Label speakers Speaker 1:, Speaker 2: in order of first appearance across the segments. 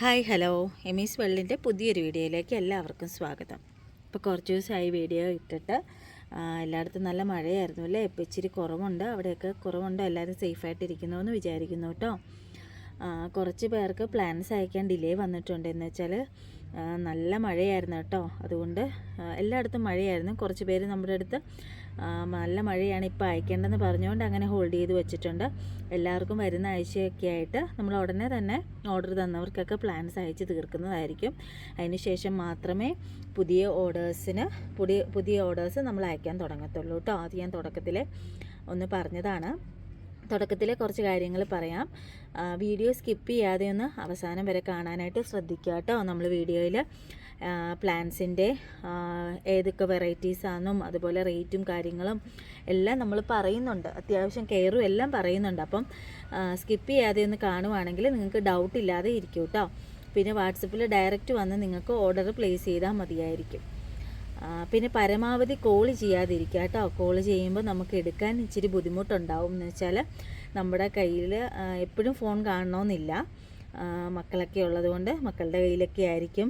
Speaker 1: Hi hello. എമീസ് വെള്ളിന്റെ പുതിയൊരു വീഡിയോയിലേക്ക് എല്ലാവർക്കും സ്വാഗതം. ഇപ്പോൾ കുറച്ച് ദിവസമായി വീഡിയോ ഇട്ടിട്ട് എല്ലായിടത്തും നല്ല മഴയായിരുന്നു അല്ലേ? ഇപ്പോൾ ഇച്ചിരി കുറവുണ്ട്. അവിടെയൊക്കെ കുറവുണ്ട്? എല്ലാവരും സേഫായിട്ടിരിക്കുന്നു എന്ന് വിചാരിക്കുന്നു കേട്ടോ. കുറച്ച് പേർക്ക് പ്ലാൻസ് അയക്കാൻ ഡിലേ വന്നിട്ടുണ്ട്. എന്ന് വെച്ചാൽ നല്ല മഴയായിരുന്നു കേട്ടോ. അതുകൊണ്ട് എല്ലായിടത്തും മഴയായിരുന്നു. കുറച്ച് പേര് നമ്മുടെ അടുത്ത് നല്ല മഴയാണ് ഇപ്പോൾ അയക്കേണ്ടതെന്ന് പറഞ്ഞുകൊണ്ട് അങ്ങനെ ഹോൾഡ് ചെയ്ത് വെച്ചിട്ടുണ്ട്. എല്ലാവർക്കും വരുന്ന ആഴ്ചയൊക്കെ ആയിട്ട് നമ്മൾ ഉടനെ തന്നെ ഓർഡർ തന്നവർക്കൊക്കെ പ്ലാൻസ് അയച്ച് തീർക്കുന്നതായിരിക്കും. അതിന് ശേഷം മാത്രമേ പുതിയ ഓർഡേഴ്സിന് പുതിയ പുതിയ ഓർഡേഴ്സ് നമ്മൾ അയക്കാൻ തുടങ്ങത്തുള്ളൂ കേട്ടോ. അത് ഞാൻ തുടക്കത്തിൽ ഒന്ന് പറഞ്ഞതാണ്. തുടക്കത്തിലെ കുറച്ച് കാര്യങ്ങൾ പറയാം. വീഡിയോ സ്കിപ്പ് ചെയ്യാതെ ഒന്ന് അവസാനം വരെ കാണാനായിട്ട് ശ്രദ്ധിക്കുക കേട്ടോ. നമ്മൾ വീഡിയോയിൽ പ്ലാൻസിന്റെ ഏതൊക്കെ വെറൈറ്റീസ് ആണെന്നും അതുപോലെ റേറ്റും കാര്യങ്ങളും എല്ലാം നമ്മൾ പറയുന്നുണ്ട്. അത്യാവശ്യം കെയറും എല്ലാം പറയുന്നുണ്ട്. അപ്പം സ്കിപ്പ് ചെയ്യാതെ ഒന്ന് കാണുവാണെങ്കിൽ നിങ്ങൾക്ക് ഡൗട്ട് ഇല്ലാതെ ഇരിക്കും കേട്ടോ. പിന്നെ വാട്സപ്പിൽ ഡയറക്റ്റ് വന്ന് നിങ്ങൾക്ക് ഓർഡർ പ്ലേസ് ചെയ്താൽ മതിയായിരിക്കും. പിന്നെ പരമാവധി കോൾ ചെയ്യാതിരിക്കുക കേട്ടോ. കോൾ ചെയ്യുമ്പോൾ നമുക്ക് എടുക്കാൻ ഇച്ചിരി ബുദ്ധിമുട്ടുണ്ടാവും. എന്ന് വെച്ചാൽ നമ്മുടെ കയ്യിൽ എപ്പോഴും ഫോൺ കാണണമെന്നില്ല മക്കളൊക്കെ ഉള്ളതുകൊണ്ട് മക്കളുടെ കയ്യിലൊക്കെ ആയിരിക്കും.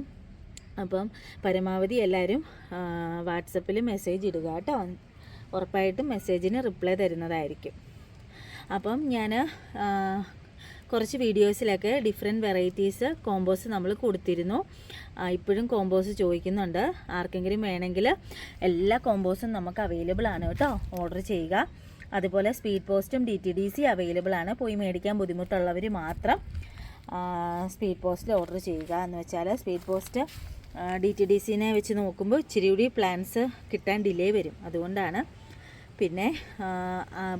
Speaker 1: അപ്പം പരമാവധി എല്ലാവരും വാട്സപ്പിൽ മെസ്സേജ് ഇടുക കേട്ടോ. ഉറപ്പായിട്ടും മെസ്സേജിന് റിപ്ലൈ തരുന്നതായിരിക്കും. അപ്പം ഞാൻ കുറച്ച് വീഡിയോസിലൊക്കെ ഡിഫറെന്റ് വെറൈറ്റീസ് കോമ്പോസ് നമ്മൾ കൊടുത്തിരുന്നു. ഇപ്പോഴും കോമ്പോസ് ചോദിക്കുന്നുണ്ട്. ആർക്കെങ്കിലും വേണമെങ്കിൽ എല്ലാ കോമ്പോസും നമുക്ക് അവൈലബിൾ ആണ് കേട്ടോ. ഓർഡർ ചെയ്യുക. അതുപോലെ സ്പീഡ് പോസ്റ്റും D T D C available ആണ്. പോയി മേടിക്കാൻ ബുദ്ധിമുട്ടുള്ളവർ മാത്രം സ്പീഡ് പോസ്റ്റിൽ ഓർഡർ ചെയ്യുക എന്ന് വെച്ചാൽ speed post D T D സിനെ വെച്ച് നോക്കുമ്പോൾ ഇച്ചിരി കൂടി പ്ലാൻസ് കിട്ടാൻ ഡിലേ വരും. അതുകൊണ്ടാണ് പിന്നെ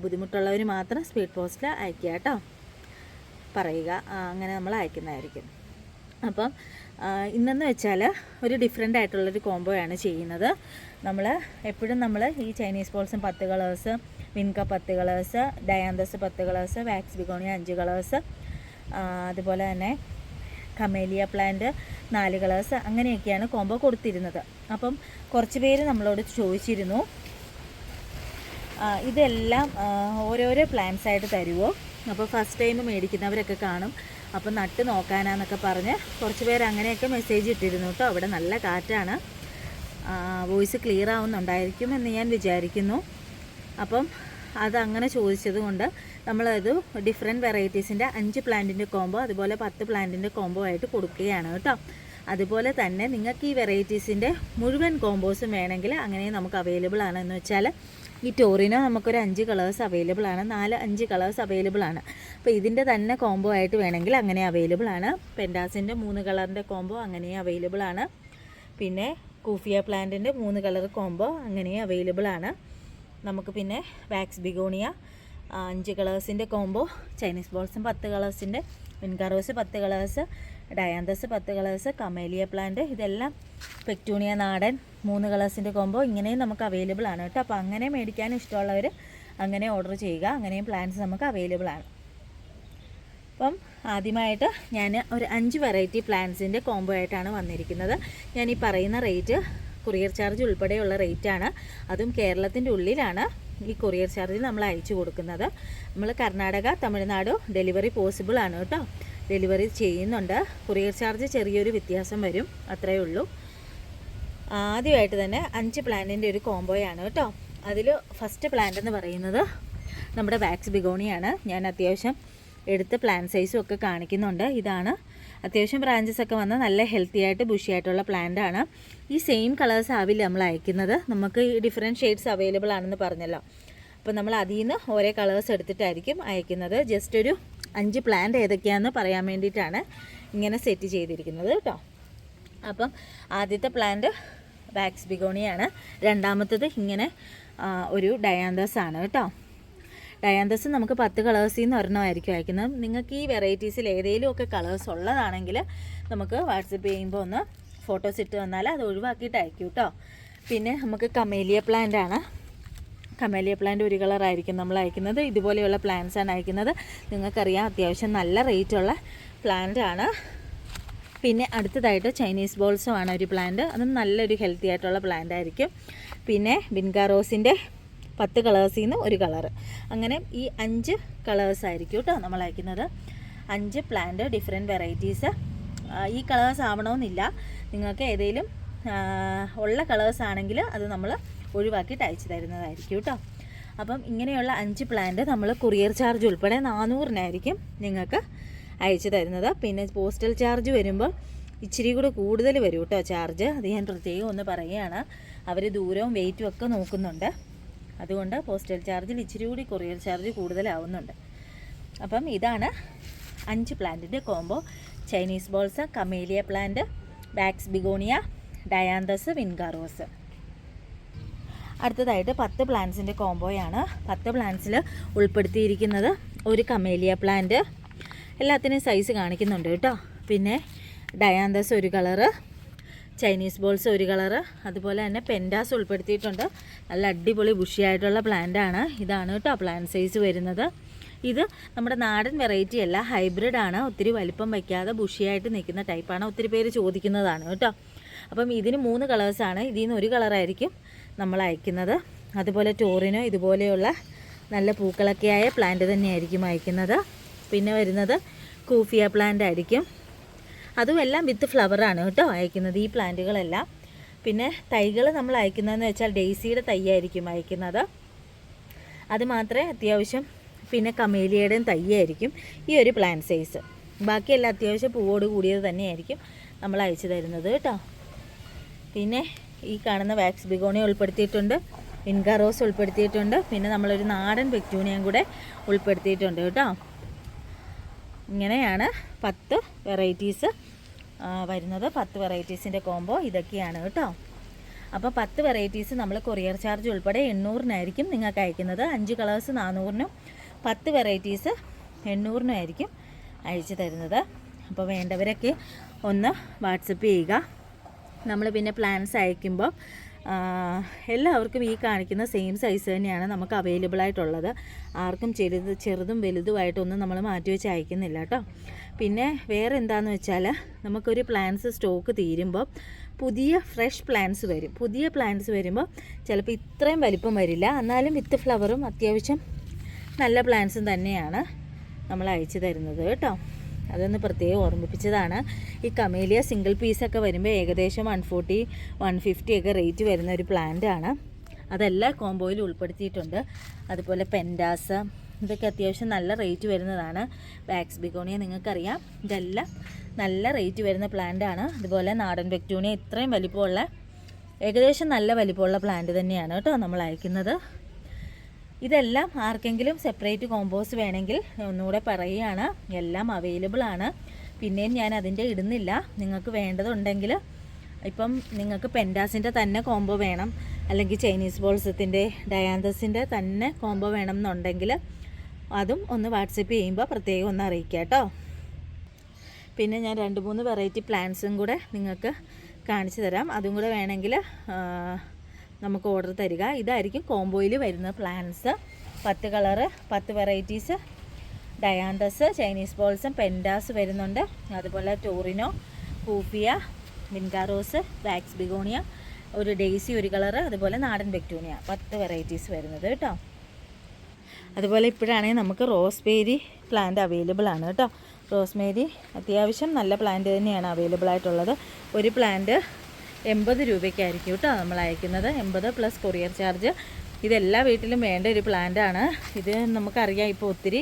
Speaker 1: ബുദ്ധിമുട്ടുള്ളവർ മാത്രം സ്പീഡ് പോസ്റ്റിൽ അയക്കുക കേട്ടോ. പറയുക. അങ്ങനെ നമ്മൾ അയക്കുന്നതായിരിക്കും. അപ്പം ഇന്നെന്ന് വെച്ചാൽ ഒരു ഡിഫറെന്റ് ആയിട്ടുള്ളൊരു കോംബോയാണ് ചെയ്യുന്നത്. നമ്മൾ എപ്പോഴും നമ്മൾ ഈ ചൈനീസ് ബോൾസും പത്ത് കളേഴ്സ് വിൻക പത്ത് കളേഴ്സ് ഡയാന്തസ് പത്ത് കളേഴ്സ് വാക്സ് ബിഗോണി അഞ്ച് കളേഴ്സ് അതുപോലെ തന്നെ കമേലിയ പ്ലാന്റ് നാല് കളേഴ്സ് അങ്ങനെയൊക്കെയാണ് കോംബോ കൊടുത്തിരുന്നത്. അപ്പം കുറച്ച് പേര് നമ്മളോട് ചോദിച്ചിരുന്നു. ഇതെല്ലാം ഓരോരോ പ്ലാൻസ് ആയിട്ട് തരുമോ അപ്പോൾ ഫസ്റ്റ് ടൈം മേടിക്കുന്നവരൊക്കെ കാണും. അപ്പോൾ നട്ട് നോക്കാനാന്നൊക്കെ പറഞ്ഞ് കുറച്ച് പേര് അങ്ങനെയൊക്കെ മെസ്സേജ് ഇട്ടിരുന്നു കേട്ടോ. അവിടെ നല്ല കാറ്റാണ്. വോയിസ് ക്ലിയർ ആവുന്നുണ്ടായിരിക്കും എന്ന് ഞാൻ വിചാരിക്കുന്നു. അപ്പം അതങ്ങനെ ചോദിച്ചത് കൊണ്ട് നമ്മളത് ഡിഫറെന്റ് വെറൈറ്റീസിന്റെ അഞ്ച് പ്ലാന്റിന്റെ കോംബോ അതുപോലെ പത്ത് പ്ലാന്റിന്റെ കോംബോ ആയിട്ട് കൊടുക്കുകയാണ് കേട്ടോ. അതുപോലെ തന്നെ നിങ്ങൾക്ക് ഈ വെറൈറ്റീസിന്റെ മുഴുവൻ കോമ്പോസും വേണമെങ്കിൽ അങ്ങനെ നമുക്ക് അവൈലബിൾ ആണെന്ന് വെച്ചാൽ ഈ ടോറിനോ നമുക്കൊരു അഞ്ച് കളേഴ്സ് അവൈലബിൾ ആണ്. നാല് അഞ്ച് കളേഴ്സ് അവൈലബിൾ ആണ്. അപ്പോൾ ഇതിന്റെ തന്നെ കോംബോ ആയിട്ട് വേണമെങ്കിൽ അങ്ങനെ അവൈലബിൾ ആണ്. പെൻഡാസിന്റെ മൂന്ന് കളറിന്റെ കോംബോ അങ്ങനെ അവൈലബിൾ ആണ്. പിന്നെ കൂഫിയ പ്ലാന്റിന്റെ മൂന്ന് കളർ കോംബോ അങ്ങനെ അവൈലബിൾ ആണ്. നമുക്ക് പിന്നെ വാക്സ് ബിഗോണിയ അഞ്ച് കളേഴ്സിന്റെ കോംബോ ചൈനീസ് ബോൾസും പത്ത് കളേഴ്സിന്റെ വിൻകാറോസ് പത്ത് കളേഴ്സ് ഡയാന്തസ് പത്ത് കളേഴ്സ് കമേലിയ പ്ലാന്റ് ഇതെല്ലാം പെക്ടൂണിയ നാടൻ മൂന്ന് കളേഴ്സിന്റെ കോംബോ ഇങ്ങനെയും നമുക്ക് അവൈലബിൾ ആണ് കേട്ടോ. അപ്പോൾ അങ്ങനെ മേടിക്കാൻ ഇഷ്ടമുള്ളവർ അങ്ങനെ ഓർഡർ ചെയ്യുക. അങ്ങനെയും പ്ലാൻസ് നമുക്ക് അവൈലബിൾ ആണ്. അപ്പം ആദ്യമായിട്ട് ഞാൻ ഒരു അഞ്ച് വെറൈറ്റി പ്ലാൻസിന്റെ കോംബോ ആയിട്ടാണ് വന്നിരിക്കുന്നത്. ഞാൻ ഈ പറയുന്ന റേറ്റ് കൊറിയർ ചാർജ് ഉൾപ്പെടെയുള്ള റേറ്റാണ് അതും കേരളത്തിന്റെ ഉള്ളിലാണ് ഈ കൊറിയർ ചാർജ് നമ്മൾ അയച്ചു കൊടുക്കുന്നത്. നമ്മൾ കർണാടക തമിഴ്നാട് ഡെലിവറി പോസിബിൾ ആണ് കേട്ടോ. ഡെലിവറി ചെയ്യുന്നുണ്ട്. കൊറിയർ ചാർജ് ചെറിയൊരു വ്യത്യാസം വരും. അത്രയേ ഉള്ളൂ. ആദ്യമായിട്ട് തന്നെ അഞ്ച് പ്ലാന്റിന്റെ ഒരു കോംബോയാണ് കേട്ടോ. അതിൽ ഫസ്റ്റ് പ്ലാന്റ് എന്ന് പറയുന്നത് നമ്മുടെ വാക്സ് ബിഗോണിയാണ്. ഞാൻ അത്യാവശ്യം എടുത്ത് പ്ലാൻ സൈസും ഒക്കെ കാണിക്കുന്നുണ്ട്. ഇതാണ് അത്യാവശ്യം ബ്രാഞ്ചസ് ഒക്കെ വന്ന് നല്ല ഹെൽത്തി ആയിട്ട് ബുഷി ആയിട്ടുള്ള പ്ലാന്റ് ആണ്. ഈ സെയിം കളേഴ്സ് ആവില്ല നമ്മൾ അയക്കുന്നത്. നമുക്ക് ഈ ഡിഫറെന്റ് ഷെയ്ഡ്സ് അവൈലബിൾ ആണെന്ന് പറഞ്ഞല്ലോ. അപ്പോൾ നമ്മൾ അതിൽ നിന്ന് ഓരോ കളേഴ്സ് എടുത്തിട്ടായിരിക്കും അയക്കുന്നത്. ജസ്റ്റ് ഒരു അഞ്ച് പ്ലാന്റ് ഏതൊക്കെയാണെന്ന് പറയാൻ വേണ്ടിയിട്ടാണ് ഇങ്ങനെ സെറ്റ് ചെയ്തിരിക്കുന്നത് കേട്ടോ. അപ്പം ആദ്യത്തെ പ്ലാന്റ് വാക്സ് ബിഗോണിയാണ്. രണ്ടാമത്തത് ഇങ്ങനെ ഒരു ഡയാന്തസ് ആണ് കേട്ടോ. ഡയാന്തസ് നമുക്ക് പത്ത് കളേഴ്സിൽ നിന്ന് ഒരെണ്ണമായിരിക്കും അയക്കുന്നത്. നിങ്ങൾക്ക് ഈ വെറൈറ്റീസിൽ ഏതെങ്കിലും ഒക്കെ കളേഴ്സ് ഉള്ളതാണെങ്കിൽ നമുക്ക് വാട്സപ്പ് ചെയ്യുമ്പോൾ ഒന്ന് ഫോട്ടോസ് ഇട്ട് വന്നാൽ അത് ഒഴിവാക്കിയിട്ട് അയക്കും കേട്ടോ പിന്നെ നമുക്ക് കമേലിയ പ്ലാന്റ് ആണ്. കമേലിയ പ്ലാന്റ് ഒരു കളറായിരിക്കും നമ്മൾ അയക്കുന്നത്. ഇതുപോലെയുള്ള പ്ലാന്റ്സ് ആണ് അയക്കുന്നത്. നിങ്ങൾക്കറിയാം അത്യാവശ്യം നല്ല റേറ്റുള്ള പ്ലാന്റ് ആണ്. പിന്നെ അടുത്തതായിട്ട് ചൈനീസ് ബോൾസും ആണ് ഒരു പ്ലാന്റ് അതും നല്ലൊരു ഹെൽത്തി ആയിട്ടുള്ള പ്ലാന്റ് ആയിരിക്കും. പിന്നെ ബിൻകാറോസിന്റെ പത്ത് കളേഴ്സിൽ നിന്ന് ഒരു കളറ് അങ്ങനെ ഈ അഞ്ച് കളേഴ്സ് ആയിരിക്കും കേട്ടോ നമ്മൾ അയക്കുന്നത്. അഞ്ച് പ്ലാന്റ് ഡിഫറെന്റ് വെറൈറ്റീസ് ഈ കളേഴ്സ് ആവണമെന്നില്ല. നിങ്ങൾക്ക് ഏതെങ്കിലും ഉള്ള കളേഴ്സ് ആണെങ്കിൽ അത് നമ്മൾ ഒഴിവാക്കിയിട്ട് അയച്ചു തരുന്നതായിരിക്കും കേട്ടോ. അപ്പം ഇങ്ങനെയുള്ള അഞ്ച് പ്ലാന്റ് നമ്മൾ കൊറിയർ ചാർജ് ഉൾപ്പെടെ നാനൂറിനായിരിക്കും നിങ്ങൾക്ക് അയച്ചു തരുന്നത്. പിന്നെ പോസ്റ്റൽ ചാർജ് വരുമ്പോൾ ഇച്ചിരി കൂടെ കൂടുതൽ വരും കേട്ടോ ചാർജ് അത് ഞാൻ പ്രത്യേകം ഒന്ന് പറയുകയാണ്. അവർ ദൂരവും വെയിറ്റും ഒക്കെ നോക്കുന്നുണ്ട്. അതുകൊണ്ട് പോസ്റ്റൽ ചാർജിൽ ഇച്ചിരി കൂടി കൊറിയർ ചാർജ് കൂടുതലാവുന്നുണ്ട്. അപ്പം ഇതാണ് അഞ്ച് പ്ലാന്റിന്റെ combo Chinese balls camellia plant wax begonia dianthus vinca rose അടുത്തതായിട്ട് പത്ത് പ്ലാന്റ്സിന്റെ കോംബോയാണ് പത്ത് പ്ലാന്റ്സിൽ ഉൾപ്പെടുത്തിയിരിക്കുന്നത് ഒരു കമേലിയ പ്ലാന്റ് എല്ലാത്തിനും സൈസ് കാണിക്കുന്നുണ്ട് കേട്ടോ. പിന്നെ ഡയാന്തസ് ഒരു കളറ് ചൈനീസ് ബോൾസ് ഒരു കളറ് അതുപോലെ തന്നെ പെൻഡാസ് ഉൾപ്പെടുത്തിയിട്ടുണ്ട്. നല്ല അടിപൊളി ബുഷിയായിട്ടുള്ള പ്ലാന്റാണ് ഇതാണ് കേട്ടോ പ്ലാന്റ് സൈസ് വരുന്നത്. ഇത് നമ്മുടെ നാടൻ വെറൈറ്റി അല്ല ഹൈബ്രിഡ് ആണ്. ഒത്തിരി വലിപ്പം വയ്ക്കാതെ ബുഷിയായിട്ട് നിൽക്കുന്ന ടൈപ്പാണ് ഒത്തിരി പേര് ചോദിക്കുന്നതാണ് കേട്ടോ. അപ്പം ഇതിന് മൂന്ന് കളേഴ്സാണ് ഇതിൽ നിന്ന് ഒരു കളറായിരിക്കും നമ്മൾ അയക്കുന്നത്. അതുപോലെ ടോറിനോ ഇതുപോലെയുള്ള നല്ല പൂക്കളൊക്കെയായ പ്ലാന്റ് തന്നെയായിരിക്കും അയക്കുന്നത്. പിന്നെ വരുന്നത് കൂഫിയ പ്ലാന്റ് ആയിരിക്കും. അതും എല്ലാം വിത്ത് ഫ്ലവറാണ് കേട്ടോ അയക്കുന്നത് ഈ പ്ലാന്റുകളെല്ലാം. പിന്നെ തൈകൾ നമ്മൾ അയക്കുന്നതെന്ന് വെച്ചാൽ ഡെയ്സിയുടെ തൈയായിരിക്കും അയക്കുന്നത്. അത് മാത്രമേ അത്യാവശ്യം പിന്നെ കമേലിയയുടെയും തൈയായിരിക്കും ഈ ഒരു പ്ലാന്റ് സൈസ് ബാക്കിയെല്ലാം അത്യാവശ്യം പൂവോട് കൂടിയത് തന്നെയായിരിക്കും നമ്മൾ അയച്ചു തരുന്നത് കേട്ടോ. പിന്നെ ഈ കാണുന്ന വാക്സ് ബിഗോണിയ ഉൾപ്പെടുത്തിയിട്ടുണ്ട് ഇൻകാറോസ് റോസ് ഉൾപ്പെടുത്തിയിട്ടുണ്ട് പിന്നെ നമ്മളൊരു നാടൻ പെക്ടൂണിയം കൂടെ ഉൾപ്പെടുത്തിയിട്ടുണ്ട് കേട്ടോ. ഇങ്ങനെയാണ് പത്ത് വെറൈറ്റീസ് വരുന്നത്. പത്ത് വെറൈറ്റീസിന്റെ കോംബോ ഇതൊക്കെയാണ് കേട്ടോ. അപ്പോൾ പത്ത് വെറൈറ്റീസ് നമ്മൾ കൊറിയർ ചാർജ് ഉൾപ്പെടെ എണ്ണൂറിനായിരിക്കും നിങ്ങൾക്ക് അയക്കുന്നത്. അഞ്ച് കളേഴ്സ് നാനൂറിനും പത്ത് വെറൈറ്റീസ് എണ്ണൂറിനും ആയിരിക്കും അയച്ചു തരുന്നത്. അപ്പോൾ വേണ്ടവരൊക്കെ ഒന്ന് വാട്സപ്പ് ചെയ്യുക. നമ്മൾ പിന്നെ പ്ലാൻസ് അയക്കുമ്പോൾ എല്ലാവർക്കും ഈ കാണിക്കുന്ന സെയിം സൈസ് തന്നെയാണ് നമുക്ക് അവൈലബിൾ ആയിട്ടുള്ളത്. ആർക്കും ചെറുത് ചെറുതും വലുതുമായിട്ടൊന്നും നമ്മൾ മാറ്റി വെച്ച് അയക്കുന്നില്ല കേട്ടോ. പിന്നെ വേറെ എന്താണെന്ന് വെച്ചാൽ നമുക്കൊരു പ്ലാൻസ് സ്റ്റോക്ക് തീരുമ്പോൾ പുതിയ ഫ്രഷ് പ്ലാൻസ് വരും. പുതിയ പ്ലാൻസ് വരുമ്പോൾ ചിലപ്പോൾ ഇത്രയും വലിപ്പം വരില്ല. എന്നാലും വിത്ത് ഫ്ലവറും അത്യാവശ്യം നല്ല പ്ലാൻസും തന്നെയാണ് നമ്മൾ അയച്ചു തരുന്നത് കേട്ടോ. അതൊന്ന് പ്രത്യേകം ഓർമ്മിപ്പിച്ചതാണ്. ഈ കമേലിയ സിംഗിൾ പീസൊക്കെ വരുമ്പോൾ ഏകദേശം വൺ ഫോർട്ടി വൺ ഫിഫ്റ്റി ഒക്കെ റേറ്റ് വരുന്ന ഒരു പ്ലാന്റ് ആണ്. അതെല്ലാം കോംബോയിൽ ഉൾപ്പെടുത്തിയിട്ടുണ്ട്. അതുപോലെ പെൻഡാസ് ഇതൊക്കെ അത്യാവശ്യം നല്ല റേറ്റ് വരുന്നതാണ്. വാക്സ് ബിഗോണിയ നിങ്ങൾക്കറിയാം. ഇതെല്ലാം നല്ല റേറ്റ് വരുന്ന പ്ലാന്റ് ആണ്. അതുപോലെ നാടൻ വെക്ടൂണിയ ഇത്രയും വലിപ്പമുള്ള ഏകദേശം നല്ല വലിപ്പമുള്ള പ്ലാന്റ് തന്നെയാണ് കേട്ടോ നമ്മൾ അയക്കുന്നത്. ഇതെല്ലാം ആർക്കെങ്കിലും സെപ്പറേറ്റ് കോമ്പോസ് വേണമെങ്കിൽ ഒന്നുകൂടെ പറയുകയാണ്. എല്ലാം അവൈലബിൾ ആണ്. പിന്നെയും ഞാൻ അതിന്റെ ഇടുന്നില്ല. നിങ്ങൾക്ക് വേണ്ടതുണ്ടെങ്കിൽ ഇപ്പം നിങ്ങൾക്ക് പെൻഡാസിന്റെ തന്നെ കോംബോ വേണം. അല്ലെങ്കിൽ ചൈനീസ് ബോൾസത്തിന്റെ ഡയാന്തസിന്റെ തന്നെ കോംബോ വേണം എന്നുണ്ടെങ്കിൽ അതും ഒന്ന് വാട്സപ്പ് ചെയ്യുമ്പോൾ പ്രത്യേകം ഒന്ന് അറിയിക്കുക കേട്ടോ. പിന്നെ ഞാൻ രണ്ട് മൂന്ന് വെറൈറ്റി പ്ലാന്റ്സും കൂടെ നിങ്ങൾക്ക് കാണിച്ചു തരാം. അതും കൂടെ വേണമെങ്കിൽ നമുക്ക് ഓർഡർ തരിക. ഇതായിരിക്കും കോംബോയിൽ വരുന്ന പ്ലാന്റ്സ് പത്ത് കളറ് പത്ത് വെറൈറ്റീസ് ഡയാന്തസ് ചൈനീസ് ബോൾസും പെൻഡാസ് വരുന്നുണ്ട്. അതുപോലെ ടോറിനോ കൂഫിയ മിൻകാറോസ് വാക്സ് ബിഗോണിയ ഒരു ഡെയ്സി ഒരു കളറ് അതുപോലെ നാടൻ ബെക്ടൂണിയ പത്ത് വെറൈറ്റീസ് വരുന്നത് കേട്ടോ. അതുപോലെ ഇപ്പോഴാണെങ്കിൽ നമുക്ക് റോസ്ബേരി പ്ലാന്റ് അവൈലബിൾ ആണ് കേട്ടോ. റോസ്മേരി അത്യാവശ്യം നല്ല പ്ലാന്റ് തന്നെയാണ് അവൈലബിൾ ആയിട്ടുള്ളത്. ഒരു പ്ലാന്റ് എൺപത് രൂപയ്ക്കായിരിക്കും കേട്ടോ നമ്മൾ അയക്കുന്നത്. എൺപത് പ്ലസ് കൊറിയർ ചാർജ് ഇതെല്ലാ വീട്ടിലും വേണ്ട ഒരു പ്ലാന്റാണ് ഇത് നമുക്കറിയാം ഇപ്പോൾ ഒത്തിരി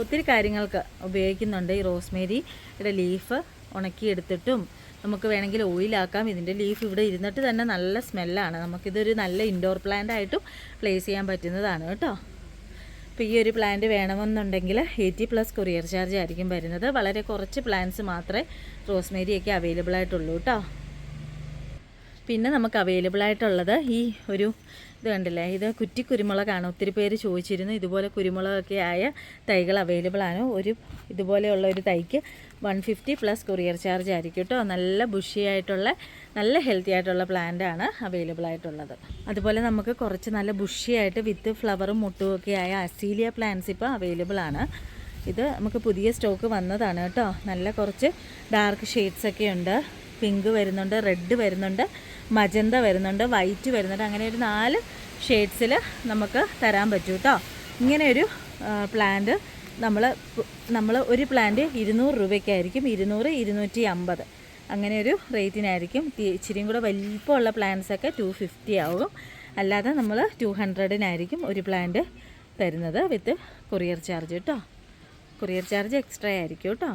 Speaker 1: ഒത്തിരി കാര്യങ്ങൾക്ക് ഉപയോഗിക്കുന്നുണ്ട് ഈ റോസ്മേരിയുടെ ലീഫ് ഉണക്കിയെടുത്തിട്ടും. നമുക്ക് വേണമെങ്കിൽ ഓയിലാക്കാം ഇതിന്റെ ലീഫ് ഇവിടെ ഇരുന്നിട്ട് തന്നെ നല്ല സ്മെല്ലാണ് നമുക്കിതൊരു നല്ല ഇൻഡോർ പ്ലാന്റ് ആയിട്ടും പ്ലേസ് ചെയ്യാൻ പറ്റുന്നതാണ് കേട്ടോ. അപ്പോൾ ഈ ഒരു പ്ലാന്റ് വേണമെന്നുണ്ടെങ്കിൽ എയ്റ്റി പ്ലസ് കൊറിയർ ചാർജ് ആയിരിക്കും വരുന്നത്. വളരെ കുറച്ച് പ്ലാന്റ്സ് മാത്രമേ റോസ്മേരിയൊക്കെ അവൈലബിൾ ആയിട്ടുള്ളൂ കേട്ടോ. പിന്നെ നമുക്ക് അവൈലബിൾ ആയിട്ടുള്ളത് ഈ ഒരു ഇത് കണ്ടില്ലേ? ഇത് കുറ്റി കുരുമുളകാണ്. ഒത്തിരി പേര് ചോദിച്ചിരുന്നു. ഇതുപോലെ കുരുമുളകൊക്കെ ആയ തൈകൾ അവൈലബിൾ ആണ്. ഒരു ഇതുപോലെയുള്ള ഒരു തൈക്ക് one fifty plus courier charge ആയിരിക്കും കേട്ടോ നല്ല ബുഷി ആയിട്ടുള്ള നല്ല ഹെൽത്തി ആയിട്ടുള്ള പ്ലാന്റ് ആണ് അവൈലബിൾ ആയിട്ടുള്ളത്. അതുപോലെ നമുക്ക് കുറച്ച് നല്ല ബുഷി ആയിട്ട് വിത്ത് ഫ്ലവറും മുട്ടും ഒക്കെ ആയ അസീലിയ പ്ലാന്റ്സ് ഇപ്പോൾ അവൈലബിൾ ആണ്. ഇത് നമുക്ക് പുതിയ സ്റ്റോക്ക് വന്നതാണ് കേട്ടോ നല്ല കുറച്ച് ഡാർക്ക് ഷെയ്ഡ്സൊക്കെ ഉണ്ട്. പിങ്ക് വരുന്നുണ്ട് റെഡ് വരുന്നുണ്ട് മജന്ത വരുന്നുണ്ട് വൈറ്റ് വരുന്നുണ്ട്. അങ്ങനെ ഒരു നാല് ഷെയ്ഡ്സിൽ നമുക്ക് തരാൻ പറ്റും കേട്ടോ ഇങ്ങനെ ഒരു പ്ലാന്റ് നമ്മൾ നമ്മൾ ഒരു പ്ലാന്റ് ഇരുന്നൂറ് രൂപയ്ക്കായിരിക്കും. ഇരുന്നൂറ് ഇരുന്നൂറ്റി അമ്പത്. അങ്ങനെ ഒരു റേറ്റിനായിരിക്കും ഇച്ചിരിയും കൂടെ വലിപ്പമുള്ള പ്ലാന്റ്സൊക്കെ ടു ഫിഫ്റ്റി ആവും. അല്ലാതെ നമ്മൾ ടു ഹൺഡ്രഡിനായിരിക്കും ഒരു പ്ലാന്റ് തരുന്നത് വിത്ത് കൊറിയർ ചാർജ് കേട്ടോ കൊറിയർ ചാർജ് എക്സ്ട്രാ ആയിരിക്കും കേട്ടോ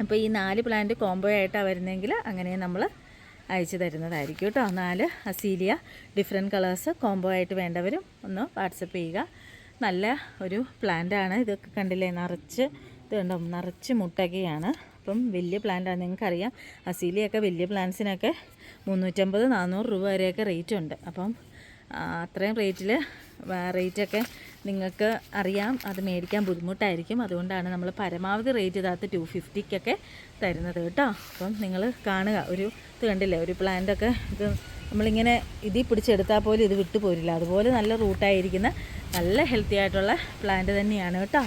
Speaker 1: അപ്പോൾ ഈ നാല് പ്ലാന്റ് കോംബോ ആയിട്ടാണ് വരുന്നതെങ്കിൽ അങ്ങനെ നമ്മൾ അയച്ചു തരുന്നതായിരിക്കും കേട്ടോ നാല് അസീലിയ ഡിഫറെന്റ് കളേഴ്സ് കോംബോ ആയിട്ട് വേണ്ടവരും ഒന്ന് വാട്സപ്പ് ചെയ്യുക. നല്ല ഒരു പ്ലാന്റാണ് ഇതൊക്കെ കണ്ടില്ലേ? നിറച്ച് ഇത് കണ്ടോ? നിറച്ച് മുട്ടകയാണ്. അപ്പം വലിയ പ്ലാന്റാണ് നിങ്ങൾക്കറിയാം. അസീലിയൊക്കെ വലിയ പ്ലാന്റ്സിനൊക്കെ മുന്നൂറ്റമ്പത് നാനൂറ് രൂപ വരെയൊക്കെ റേറ്റ് ഉണ്ട്. അപ്പം അത്രയും റേറ്റിൽ റേറ്റൊക്കെ നിങ്ങൾക്ക് അറിയാം അത് മേടിക്കാൻ ബുദ്ധിമുട്ടായിരിക്കും. അതുകൊണ്ടാണ് നമ്മൾ പരമാവധി റേറ്റ് ഇതാത്ത് ടു ഫിഫ്റ്റിക്കൊക്കെ തരുന്നത് കേട്ടോ. അപ്പം നിങ്ങൾ കാണുക ഒരു ഇത് കണ്ടില്ലേ ഒരു പ്ലാന്റൊക്കെ ഇത് നമ്മളിങ്ങനെ ഇതിൽ പിടിച്ചെടുത്താൽ പോലും ഇത് വിട്ടു പോരില്ല. അതുപോലെ നല്ല റൂട്ടായിരിക്കുന്ന നല്ല ഹെൽത്തി ആയിട്ടുള്ള പ്ലാന്റ് തന്നെയാണ് കേട്ടോ.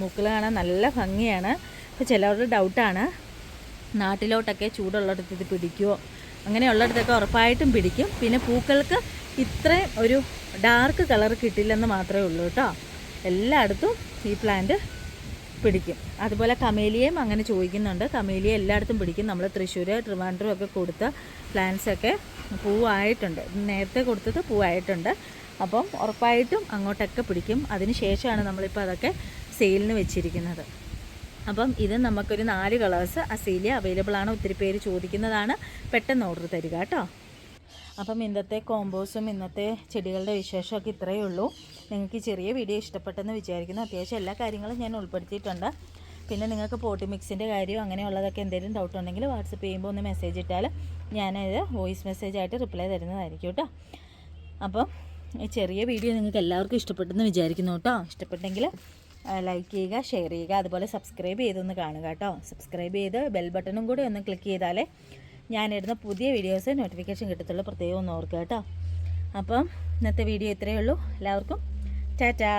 Speaker 1: മൂക്കിൽ കാണാൻ നല്ല ഭംഗിയാണ്. അപ്പോൾ ചിലവരുടെ ഡൗട്ടാണ് നാട്ടിലോട്ടൊക്കെ ചൂടുള്ളിടത്ത് ഇത് പിടിക്കുമോ അങ്ങനെയുള്ളിടത്തൊക്കെ ഉറപ്പായിട്ടും പിടിക്കും. പിന്നെ പൂക്കൾക്ക് ഇത്രയും ഒരു ഡാർക്ക് കളർ കിട്ടില്ലെന്ന് മാത്രമേ ഉള്ളൂ കേട്ടോ എല്ലായിടത്തും ഈ പ്ലാന്റ് പിടിക്കും. അതുപോലെ കമേലിയയും അങ്ങനെ ചോദിക്കുന്നുണ്ട്. കമേലിയ എല്ലായിടത്തും പിടിക്കും. നമ്മൾ തൃശ്ശൂർ ട്രിവാൻഡ്രം ഒക്കെ കൊടുത്ത പ്ലാന്റ്സൊക്കെ പൂവായിട്ടുണ്ട്. നേരത്തെ കൊടുത്തത് പൂവായിട്ടുണ്ട്. അപ്പം ഉറപ്പായിട്ടും അങ്ങോട്ടൊക്കെ പിടിക്കും. അതിന് ശേഷമാണ് നമ്മളിപ്പോൾ അതൊക്കെ സെയിലിന് വെച്ചിരിക്കുന്നത്. അപ്പം ഇത് നമുക്കൊരു നാല് കളേഴ്സ് അസീലിയ അവൈലബിൾ ആണ്. ഒത്തിരി പേര് ചോദിക്കുന്നതാണ്. പെട്ടെന്ന് ഓർഡർ തരിക കേട്ടോ അപ്പം ഇന്നത്തെ കോമ്പോസും ഇന്നത്തെ ചെടികളുടെ വിശേഷമൊക്കെ ഇത്രയേ ഉള്ളൂ. നിങ്ങൾക്ക് ചെറിയ വീഡിയോ ഇഷ്ടപ്പെട്ടെന്ന് വിചാരിക്കുന്നു. അത്യാവശ്യം എല്ലാ കാര്യങ്ങളും ഞാൻ ഉൾപ്പെടുത്തിയിട്ടുണ്ട്. പിന്നെ നിങ്ങൾക്ക് പോട്ടി മിക്സിന്റെ കാര്യം അങ്ങനെയുള്ളതൊക്കെ എന്തെങ്കിലും ഡൗട്ട് ഉണ്ടെങ്കിൽ വാട്സപ്പ് ചെയ്യുമ്പോൾ ഒന്ന് മെസ്സേജ് ഇട്ടാൽ ഞാനത് വോയിസ് മെസ്സേജ് ആയിട്ട് റിപ്ലൈ തരുന്നതായിരിക്കും കേട്ടോ. അപ്പം ഈ ചെറിയ വീഡിയോ നിങ്ങൾക്ക് എല്ലാവർക്കും ഇഷ്ടപ്പെട്ടെന്ന് വിചാരിക്കുന്നു കേട്ടോ. ഇഷ്ടപ്പെട്ടെങ്കിൽ ലൈക്ക് ചെയ്യുക ഷെയർ ചെയ്യുക അതുപോലെ സബ്സ്ക്രൈബ് ചെയ്തൊന്ന് കാണുക കേട്ടോ. സബ്സ്ക്രൈബ് ചെയ്ത് ബെൽ ബട്ടണും കൂടി ഒന്ന് ക്ലിക്ക് ചെയ്താലേ ഞാനിടുന്ന പുതിയ വീഡിയോസ് നോട്ടിഫിക്കേഷൻ കിട്ടത്തുള്ളൂ. പ്രത്യേകം ഒന്ന് ഓർക്കുക കേട്ടോ. അപ്പം ഇന്നത്തെ വീഡിയോ ഇത്രയേ ഉള്ളൂ. എല്ലാവർക്കും ടാറ്റാ.